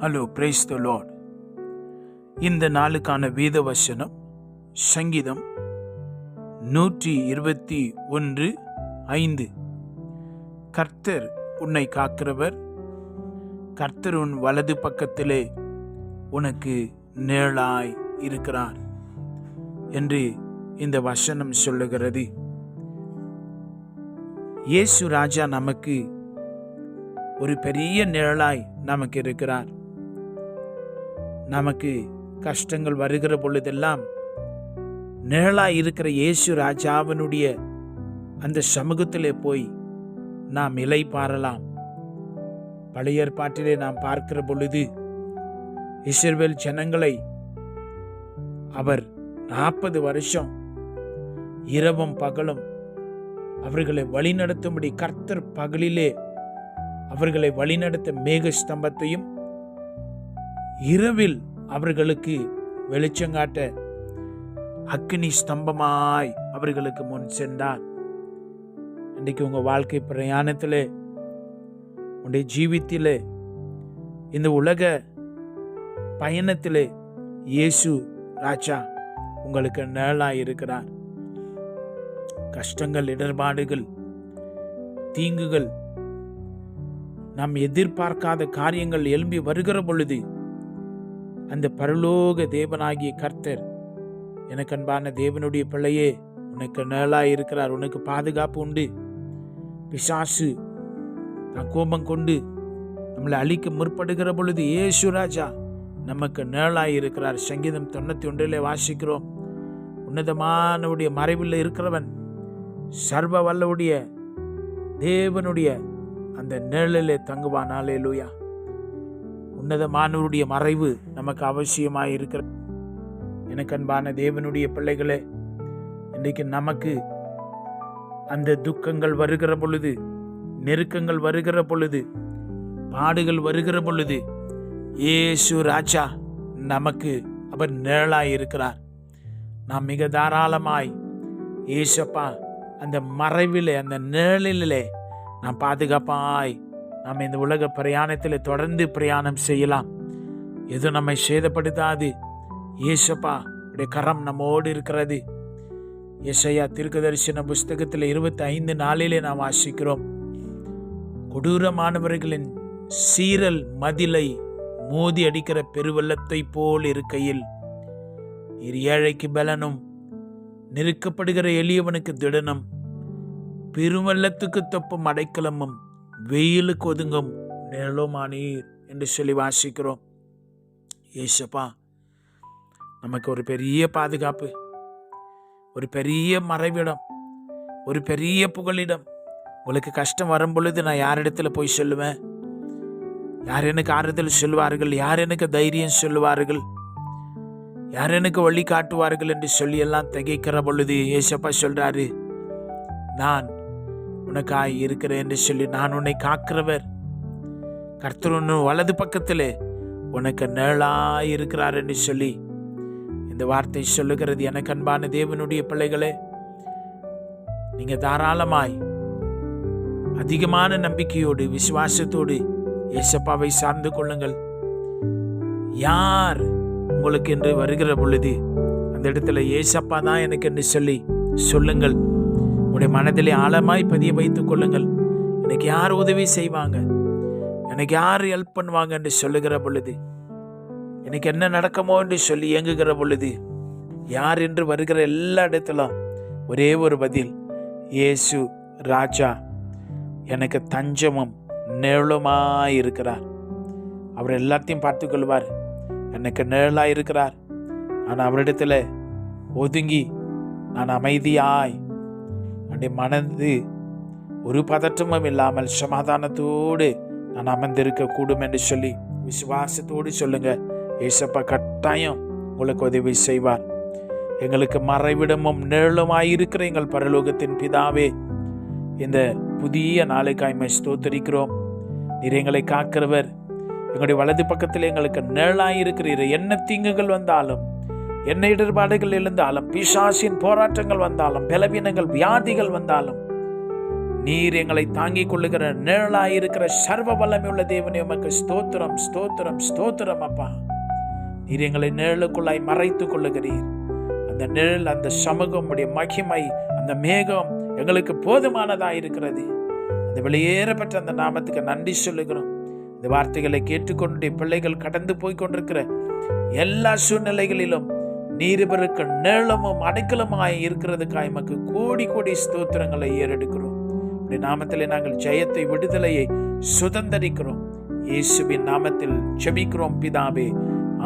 Hello praise the Lord இந்த நாளுக்கான வேத வசனம் சங்கீதம் நூற்றி இருபத்தி ஒன்று ஐந்து. கர்த்தர் உன்னை காக்கிறவர். கர்த்தர் உன் வலது பக்கத்திலே உனக்கு நிழலாய் இருக்கிறார் என்று இந்த வசனம் சொல்லுகிறது. இயேசு ராஜா நமக்கு ஒரு பெரிய நிழலாய் நமக்கு இருக்கிறார். நமக்கு கஷ்டங்கள் வருகிற பொழுதெல்லாம் நிழலாய் இருக்கிற இயேசு ராஜாவினுடைய அந்த சமூகத்திலே போய் நாம் இலை பாரலாம். பழைய ஏற்பாட்டிலே நாம் பார்க்கிற பொழுது இஸ்ரேல் ஜனங்களை அவர் நாற்பது வருஷம் இரவும் பகலும் அவர்களை வழிநடத்தும்படி கர்த்தர் பகலிலே அவர்களை வழிநடத்த மேக ஸ்தம்பத்தையும் இரவில் அவர்களுக்கு வெளிச்சங்காட்ட அக்னி ஸ்தம்பமாய் அவர்களுக்கு முன் சென்றார். இன்றைக்கு உங்க வாழ்க்கை பிரயாணத்தில் உடைய ஜீவித்திலே இந்த உலக பயணத்திலே இயேசு ராஜா உங்களுக்கு நிழலாய் இருக்கிறார். கஷ்டங்கள் இடர்பாடுகள் தீங்குகள் நாம் எதிர்பார்க்காத காரியங்கள் எழும்பி வருகிற பொழுது அந்த பரலோக தேவனாகிய கர்த்தர் எனக்கு அன்பான தேவனுடைய பிள்ளையே உனக்கு நிழலாய் இருக்கிறார். உனக்கு பாதுகாப்பு உண்டு. பிசாசு தான் கோபம் கொண்டு நம்மளை அழிக்க முற்படுகிற பொழுது ஏசு ராஜா நமக்கு நிழலாய் இருக்கிறார். சங்கீதம் தொண்ணூற்றி ஒன்றிலே வாசிக்கிறோம். உன்னதமானவுடைய மறைவில் இருக்கிறவன் சர்வ வல்லவுடைய தேவனுடைய அந்த நிழலிலே தங்குவானாலே லூயா உன்னதமானவருடைய மறைவு நமக்கு அவசியமாக இருக்கிற எனக்கு அன்பான தேவனுடைய பிள்ளைகளே இன்றைக்கு நமக்கு அந்த துக்கங்கள் வருகிற பொழுது நெருக்கங்கள் வருகிற பொழுது பாடுகள் வருகிற பொழுது ஏசு ராஜா நமக்கு அவர் நிழலாய் இருக்கிறார் நாம் மிக தாராளமாய் ஏசப்பா அந்த மறைவிலே அந்த நிழலிலே நாம் பாதுகாப்பாய் நாம் இந்த உலக பிரயாணத்தில் தொடர்ந்து பிரயாணம் செய்யலாம். எதுவும் நம்மை சேதப்படுத்தாது. ஏசப்பா உடைய கரம் நம்மோடு இருக்கிறது. ஏசையா தீர்க்கதரிசன புஸ்தகத்தில் இருபத்தி ஐந்து நாளிலே நாம் வாசிக்கிறோம். கொடூரமானவர்களின் சீரல் மதிலை மோதி அடிக்கிற பெருவெள்ளத்தை போல் இருக்கையில் நீர் ஏழைக்கு பலனும் நெருக்கப்படுகிற எளியவனுக்கு திடனும் பெருவெள்ளத்துக்கு தொப்பும் அடைக்கலமும் வெயிலுக்கு ஒதுங்கும் நிழலுமானீர் என்று சொல்லி வாசிக்கிறோம். ஏசப்பா நமக்கு ஒரு பெரிய பாதுகாப்பு ஒரு பெரிய மறைவிடம் ஒரு பெரிய புகழிடம் உங்களுக்கு கஷ்டம் வரும் பொழுது நான் யாரிடத்துல போய் சொல்லுவேன்? யார் எனக்கு ஆறுதல் சொல்வார்கள்? யார் எனக்கு தைரியம் சொல்லுவார்கள் யார் எனக்கு வழி காட்டுவார்கள் என்று சொல்லி எல்லாம் திகைக்கிற பொழுது ஏசப்பா சொல்றாரு நான் உனக்காய் இருக்கிறேன் என்று சொல்லி நான் உன்னை காக்கிறவர். கர்த்தர் ஒன்று வலது பக்கத்திலே உனக்கு நிழலாய் இருக்கிறார் என்று சொல்லி இந்த வார்த்தை சொல்லுகிறது. எனக்கு அன்பான தேவனுடைய பிள்ளைகளே நீங்க தாராளமாய் அதிகமான நம்பிக்கையோடு விசுவாசத்தோடு ஏசப்பாவை சார்ந்து கொள்ளுங்கள். யார் உங்களுக்கு என்று வருகிற பொழுது அந்த இடத்துல ஏசப்பா தான் எனக்கு என்று சொல்லி சொல்லுங்கள். உடைய மனதிலே ஆழமாய் பதிய வைத்துக் கொள்ளுங்கள். எனக்கு யார் உதவி செய்வாங்க? எனக்கு யார் ஹெல்ப் பண்ணுவாங்க என்று சொல்லுகிற பொழுது எனக்கு என்ன நடக்குமோ என்று சொல்லி இயங்குகிற பொழுது யார் என்று வருகிற எல்லா இடத்திலும் ஒரே ஒரு பதில் இயேசு ராஜா எனக்கு தஞ்சமும் நிழலுமாய் இருக்கிறார். அவர் எல்லாத்தையும் பார்த்து கொள்வார். எனக்கு நிழலாய் இருக்கிறார். நான் அவரிடத்துல ஒதுங்கி நான் அமைதியாய் அப்படி மனது ஒரு பதற்றமும் இல்லாமல் சமாதானத்தோடு நான் அமர்ந்திருக்க கூடும் என்று சொல்லி விசுவாசத்தோடு சொல்லுங்க. ஏசப்பா கட்டாயம் உங்களுக்கு உதவி செய்வார். எங்களுக்கு மறைவிடமும் நிழலுமாயிருக்கிற எங்கள் பரலோகத்தின் பிதாவே இந்த புதிய நாளைக்காய்மை ஸ்தோத்தரிக்கிறோம். நீர் எங்களை காக்கிறவர். எங்களுடைய வலது பக்கத்தில் எங்களுக்கு நிழலாயிருக்கிறீர் என்ன தீங்குகள் வந்தாலும் என்ன இடர்பாடுகள் எழுந்தாலும் பிசாசின் போராட்டங்கள் வந்தாலும் பலவீனங்கள் வியாதிகள் வந்தாலும் நீர் எங்களை தாங்கிக் கொள்ளுகிற நிழலாயிருக்கிற சர்வ வல்லமையுள்ள தேவனே உமக்கு ஸ்தோத்திரம் ஸ்தோத்திரம் ஸ்தோத்திரம் அப்பா. நீர் எங்களை நிழலுக்குள்ளாய் மறைத்துக் கொள்ளுகிறீர். அந்த நிழல் அந்த சமூகம் உடைய மகிமை அந்த மேகம் எங்களுக்கு போதுமானதாக இருக்கிறது. அந்த வெளியேறப்பட்ட அந்த நாமத்துக்கு நன்றி சொல்லுகிறோம். இந்த வார்த்தைகளை கேட்டுக்கொண்டு பிள்ளைகள் கடந்து போய் கொண்டிருக்கிற எல்லா சூழ்நிலைகளிலும் நீரிபருக்கு நீளமும் அடைக்கலமாய் இருக்கிறதுக்காய் எமக்கு கோடி கோடி ஸ்தோத்திரங்களை ஏறெடுக்கிறோம். இப்படி நாமத்தில் நாங்கள் ஜெயத்தை விடுதலையை சுதந்தரிக்கிறோம். இயேசுவின் நாமத்தில் ஜெபிக்கிறோம் பிதாவே.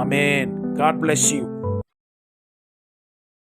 அமேன் காட் பிளஸ் யூ